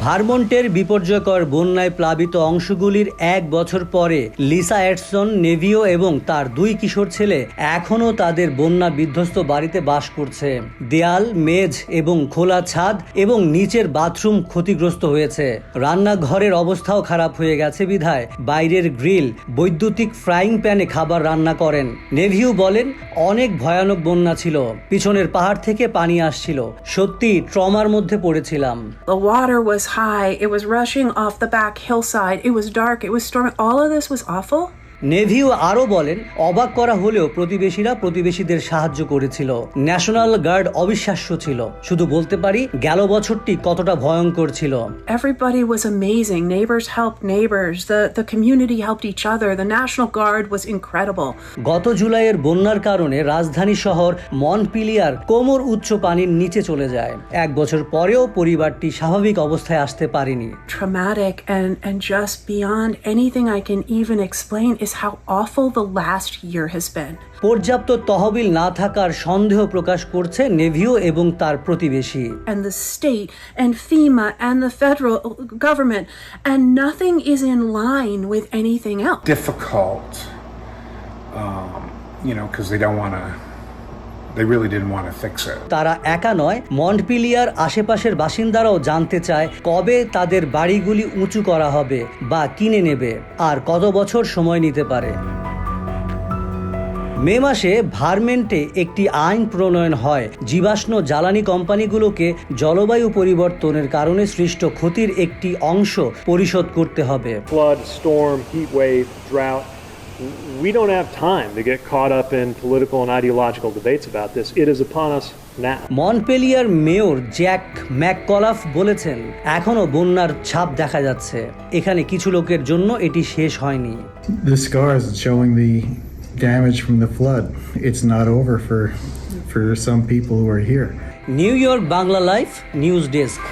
ভারমন্টের বিপর্যয়কর বন্যায় প্লাবিত অংশগুলির এক বছর পরে লিসা এডসন নেভিও এবং তার দুই কিশোর ছেলে এখনও তাদের বন্যা বিধ্বস্ত বাড়িতে বাস করছে। দেয়াল মেজ এবং খোলা ছাদ এবং নিচের বাথরুম ক্ষতিগ্রস্ত হয়েছে। রান্নাঘরের অবস্থাও খারাপ হয়ে গেছে বিধায় বাইরের গ্রিল, বৈদ্যুতিক ফ্রাইং প্যানে খাবার রান্না করেন। নেভিউ বলেন, অনেক ভয়ানক বন্যা ছিল, পিছনের পাহাড় থেকে পানি আসছিল। সত্যি ট্রমার মধ্যে পড়েছিলাম। The water was high. It was rushing off the back hillside. It was dark. It was storming. All of this was awful. নেভিও আরও বলেন অবাক করা হলেও প্রতিবেশীরা প্রতিবেশীদের সাহায্য করেছিল। ন্যাশনাল গার্ড অবিশ্বাস্য ছিল। শুধু বলতে পারি গেল বছরটি কতটা ভয়ঙ্কর ছিল। Everybody was amazing neighbours neighbours the the community helped each the national guard was গত জুলাইয়ের বন্যার কারণে রাজধানী শহর মন পিলিয়ার কোমর উচ্চ পানির নিচে চলে যায়। এক বছর পরেও পরিবারটি স্বাভাবিক অবস্থায় আসতে পারেনি। Traumatic and and just anything I can even explain is how awful the last year has been. পর্যাপ্ত তহবিল না থাকার সন্দেহ প্রকাশ করছে নেভিও এবং তার প্রতিবেশী and the state and FEMA and the federal government, and nothing is in line with anything else. difficult, um, you know, because they don't want to, they really didn't want to fix it. তারা একা নয় মন্টপিলিয়ার আশেপাশের বাসিন্দারাও জানতে চায় কবে তাদের বাড়িগুলি উঁচু করা হবে বা কিনে নেবে আর কত বছর সময় নিতে পারে। মে মাসে ভারমেন্টে একটি আইন প্রণয়ন হয়। জীবাশ্ম জ্বালানি কোম্পানিগুলোকে জলবায়ু পরিবর্তনের কারণে সৃষ্ট ক্ষতির একটি অংশ পরিশোধ করতে হবে। We don't have time to get caught up in political and ideological debates about this. It is upon us now. Montpelier mayor Jack McCullough বলেছেন এখনও বন্যার ছাপ দেখা যাচ্ছে এখানে কিছু লোকের জন্য এটি শেষ হয়নি The scars showing the damage from the flood. It's not over for for some people who are here. New York Bangla life news desk